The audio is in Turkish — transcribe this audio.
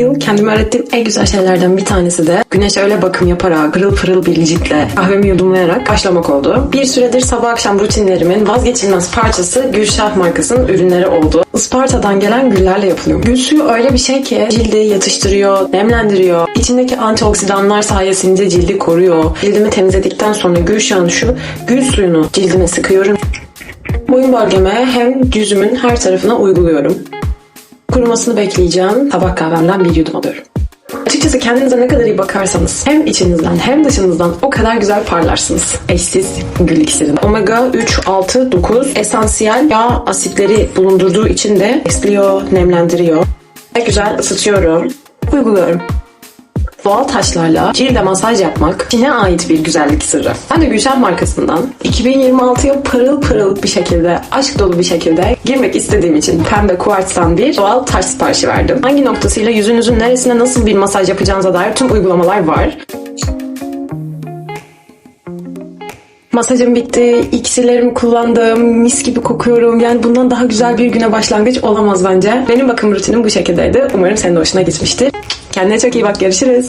yıl kendime öğrettiğim en güzel şeylerden bir tanesi de güneş öyle bakım yaparak, pırıl pırıl bir ciltle kahvemi yudumlayarak başlamak oldu. Bir süredir sabah akşam rutinlerimin vazgeçilmez parçası Gülşah markasının ürünleri oldu. Isparta'dan gelen güllerle yapılıyor. Gül suyu öyle bir şey ki cildi yatıştırıyor, nemlendiriyor. İçindeki antioksidanlar sayesinde cildi koruyor. Cildimi temizledikten sonra Gülşah'ın şu gül suyunu cildime sıkıyorum. Boyun bölgeme hem yüzümün her tarafına uyguluyorum. Kurumasını bekleyeceğim. Tabak kahvemden bir yudum alıyorum. Açıkçası kendinize ne kadar iyi bakarsanız hem içinizden hem dışınızdan o kadar güzel parlarsınız. Eşsiz gül iksirin. Omega 3, 6, 9 esansiyel yağ asitleri bulundurduğu için de besliyor, nemlendiriyor. Güzel ısıtıyorum. Uyguluyorum. Doğal taşlarla cilde masaj yapmak Çin'e ait bir güzellik sırrı. Ben de Gülşen markasından 2026'ya pırıl pırıl bir şekilde, aşk dolu bir şekilde girmek istediğim için pembe kuartstan bir doğal taş siparişi verdim. Hangi noktasıyla yüzünüzün neresine nasıl bir masaj yapacağınıza dair tüm uygulamalar var. Masajım bitti, iksirlerimi kullandım, mis gibi kokuyorum. Yani bundan daha güzel bir güne başlangıç olamaz bence. Benim bakım rutinim bu şekildeydi. Umarım senin de hoşuna gitmiştir. Kendine çok iyi bak, görüşürüz.